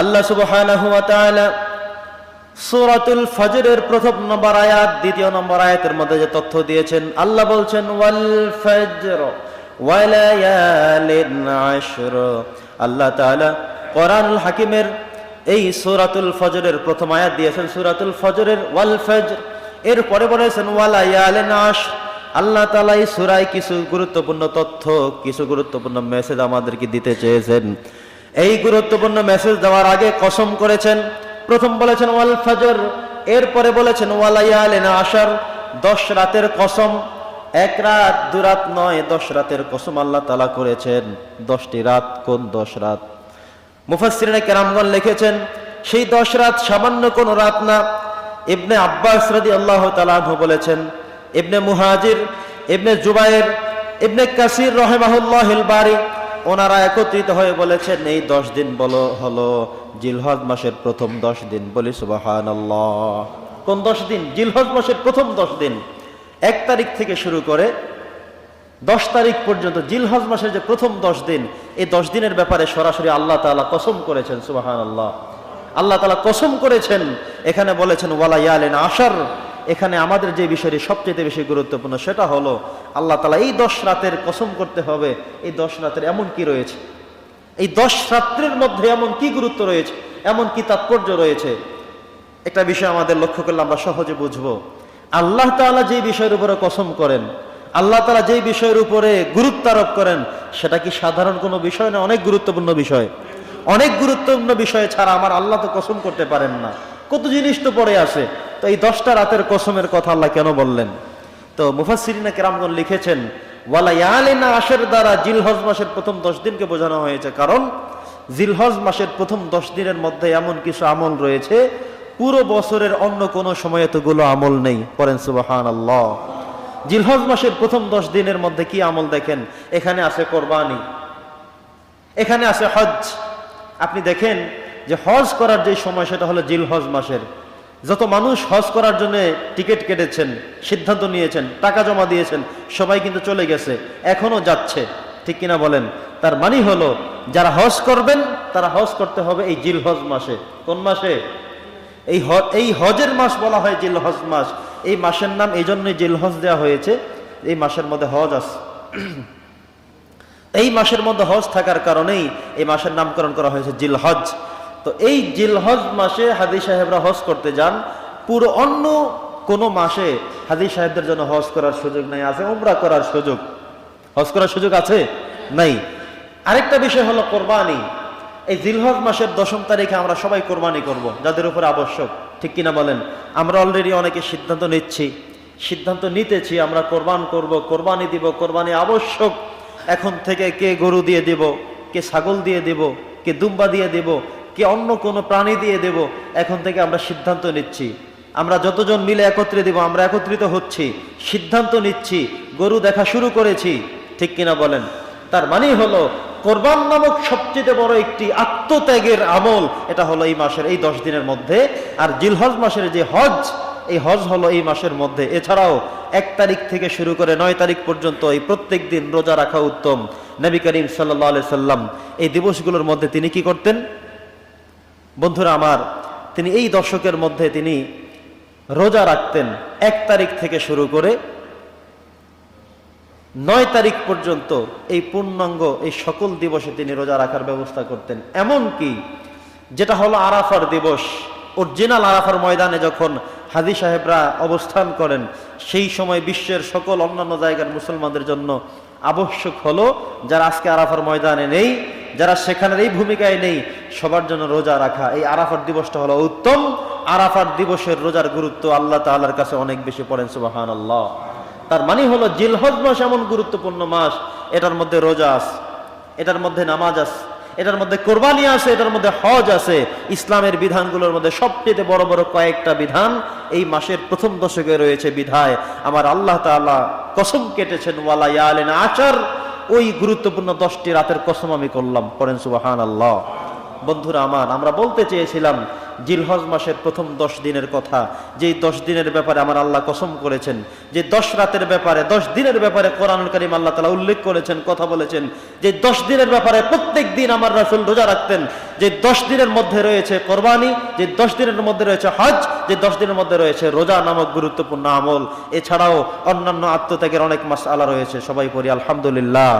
আল্লাহ তাআলা সূরাতুল ফজরের প্রথম নম্বর আয়াত, দ্বিতীয় নম্বর আয়াতের মধ্যে যে তথ্য দিয়েছেন, আল্লাহ বলছেন, ওয়াল ফজর আল্লাহ তাআলা কোরআনুল হাকিমের এই সূরাতুল ফজরের প্রথম আয়াত দিয়েছেন, সূরাতুল ফজরের ওয়াল ফজর। এর পরে বলেছেন ওয়ালায়ালিন আশর। আল্লাহ তাআলা এই সূরায় কিছু গুরুত্বপূর্ণ তথ্য, কিছু গুরুত্বপূর্ণ মেসেজ আমাদেরকে দিতে চেয়েছেন। এই গুরুত্বপূর্ণ মেসেজ দেওয়ার আগে কসম করেছেন। প্রথম বলেছেন, ওয়াল ফজর। এরপরে বলেছেন ওয়ালাইয়ালিন আসার দশ রাতের কসম। এক রাত, দু রাত নয়, দশ রাতের কসম আল্লাহ তালা করেছেন। দশটি রাত, কোন দশ রাত? মুফাসসিরিনে কেরামগণ লিখেছেন, সেই দশ রাত সামান্য কোন রাত না। ইবনে আব্বাস রাদি আল্লাহ তালাহু বলেছেন, ইবনে মুহাজির, ইবনে জুবাইর, ইবনে কাসির রহেমাহুল্লাহিল বারি ওনারা একত্রিত হয়ে বলেছেন, এই দশ দিন বলো, হলো জিলহজ মাসের প্রথম দশ দিন। বলি সুবাহান কোন দশ দিন? জিলহজ মাসের প্রথম দশ দিন। এক তারিখ থেকে শুরু করে দশ তারিখ পর্যন্ত জিলহজ মাসের যে প্রথম দশ দিন, এই দশ দিনের ব্যাপারে সরাসরি আল্লাহ তাআলা কসম করেছেন সুবাহান আল্লাহ আল্লাহ তাআলা কসম করেছেন। এখানে বলেছেন ওয়ালা ইয়ালেন আশার। এখানে আমাদের যে বিষয়টি সবচেয়ে বেশি গুরুত্বপূর্ণ সেটা হলো, আল্লাহ তালা এই দশ রাতের কসম করতে হবে, এই দশ রাতের এমন কি রয়েছে? এই দশ রাত্রের মধ্যে এমন কি গুরুত্ব রয়েছে? এমন কি তাৎপর্য রয়েছে? একটা বিষয় আমাদের লক্ষ্য করলে আমরা সহজে বুঝব। আল্লাহ তাআলা যে বিষয়ের উপরে কসম করেন, আল্লাহ তালা যেই বিষয়ের উপরে গুরুত্ব আরোপ করেন, সেটা কি সাধারণ কোনো বিষয় না অনেক গুরুত্বপূর্ণ বিষয়? অনেক গুরুত্বপূর্ণ বিষয় ছাড়া আমার আল্লাহ তো কসম করতে পারেন না। কত জিনিস তো পড়ে আসে তো এই দশটা রাতের কসমের কথা আল্লাহ কেন বললেন? তো মুফাসসিরিনা কেরামগণ লিখেছেন ওয়ালা ইয়ালিনা আশের দ্বারা জিলহজ মাসের প্রথম দশ দিনকে বোঝানো হয়েছে। কারণ, জিলহজ মাসের প্রথম দশ দিনের মধ্যে এমন কিছু আমল রয়েছে, পুরো বছরের অন্য কোনো সময়ে এতগুলো আমল নেই। পরেন সুবাহান আল্লাহ জিলহজ মাসের প্রথম দশ দিনের মধ্যে কি আমল দেখেন? এখানে আছে কোরবানি, এখানে আছে হজ আপনি দেখেন যে হজ করার যে সময় সেটা হলো জিলহজ মাসের। যত মানুষ হজ করার জন্য টিকিট কেটেছেন, সিদ্ধান্ত নিয়েছেন, টাকা জমা দিয়েছেন, সবাই কিন্তু চলে গেছে এখনও যাচ্ছে। ঠিক কিনা বলেন? তার মানে হলো, যারা হজ করবেন, তারা হজ করতে হবে এই জিল হজ মাসে। কোন মাসে? এই এই হজের মাস বলা হয় জিল হজ মাস। এই মাসের নাম এই জন্যই জিল হজ দেওয়া হয়েছে। এই মাসের মধ্যে হজ আছে এই মাসের মধ্যে হজ থাকার কারণেই এই মাসের নামকরণ করা হয়েছে জিল হজ তো এই জিল হজ মাসে হাদি সাহেবরা হজ করতে যান। পুরো অন্য কোনো মাসে হাদি সাহেবদের জন্য হজ করার সুযোগ নাই, আছে উমরা করার সুযোগ। হজ করার সুযোগ আছে? নাই। আরেকটা বিষয় হলো কোরবানি। এই জিলহজ মাসের দশম তারিখে আমরা সবাই কোরবানি করব, যাদের উপর আবশ্যক। ঠিক কিনা বলেন? আমরা অলরেডি অনেকে সিদ্ধান্ত নিচ্ছি। সিদ্ধান্ত নিতেছি, আমরা কোরবান করব, কোরবানি দিব, কোরবানি আবশ্যক। এখন থেকে কে গরু দিয়ে দেব, কে ছাগল দিয়ে দেব, কে দুম্বা দিয়ে দেব কে অন্য কোনো প্রাণী দিয়ে দেব, এখন থেকে আমরা সিদ্ধান্ত নিচ্ছি। আমরা যতজন মিলে একত্রে দিব, আমরা একত্রিত হচ্ছি। সিদ্ধান্ত নিচ্ছি, গরু দেখা শুরু করেছি। ঠিক কিনা বলেন? তার মানে হলো, কোরবান নামক সবচেয়ে বড় একটি আত্মত্যাগের আমল, এটা হলো এই মাসের, এই দশ দিনের মধ্যে। আর জিলহজ মাসের যে হজ, এই হজ হলো এই মাসের মধ্যে। এছাড়াও, এক তারিখ থেকে শুরু করে নয় তারিখ পর্যন্ত এই প্রত্যেক দিন রোজা রাখা উত্তম। নবী করিম সাল্লাহ সাল্লাম এই দিবসগুলোর মধ্যে তিনি কি করতেন? বন্ধুরা আমার, তিনি এই দশকের মধ্যে তিনি রোজা রাখতেন এক তারিখ থেকে শুরু করে নয় তারিখ পর্যন্ত এই পূর্ণাঙ্গ এই সকল দিবসে তিনি রোজা রাখার ব্যবস্থা করতেন। এমন কি যেটা হলো আরাফার দিবস অরিজিনাল আরাফার ময়দানে যখন হাদি সাহেবরা অবস্থান করেন, সেই সময় বিশ্বের সকল অন্যান্য জায়গার মুসলমানদের জন্য আবশ্যক হলো যারা আজকে আরাফার ময়দানে নেই, যারা সেখানের এই ভূমিকায় নেই, সবার জন্য রোজা রাখা। এই আরাফার দিবসটা হলো উত্তম। আরাফার দিবসের রোজার গুরুত্ব আল্লাহ তাআলার কাছে অনেক বেশি পড়েন সুবাহান আল্লাহ তার মানে হলো জিলহজ মাস এমন গুরুত্বপূর্ণ মাস, এটার মধ্যে রোজা আছে, এটার মধ্যে নামাজ আছে। এটার মধ্যে কোরবানি আছে, এটার মধ্যে হজ আছে। ইসলামের বিধানগুলোর মধ্যে সবচেয়ে বড় বড় কয়েকটা বিধান এই মাসের প্রথম দশকে রয়েছে বিধায়। আমার আল্লাহ তালা কসম কেটেছেন, ওয়ালা ইয়ালেন আচার ওই গুরুত্বপূর্ণ দশটি রাতের কসম আমি করলাম করেন সুবাহান আল্লাহ বন্ধুরা আমার, আমরা বলতে চেয়েছিলাম জিলহজ মাসের প্রথম দশ দিনের কথা। যেই দশ দিনের ব্যাপারে আমার আল্লাহ কসম করেছেন, যে দশ রাতের ব্যাপারে, দশ দিনের ব্যাপারে কোরআনুল করিম আল্লাহ তালা উল্লেখ করেছেন, কথা বলেছেন, যে দশ দিনের ব্যাপারে প্রত্যেক দিন আমার রাসুল রোজা রাখতেন, যে দশ দিনের মধ্যে রয়েছে কোরবানি, যে দশ দিনের মধ্যে রয়েছে হজ, যে দশ দিনের মধ্যে রয়েছে রোজা নামক গুরুত্বপূর্ণ আমল। এছাড়াও অন্যান্য আত্মত্যাগের অনেক মাস আলা রয়েছে, সবাই পড়ি আলহামদুলিল্লাহ।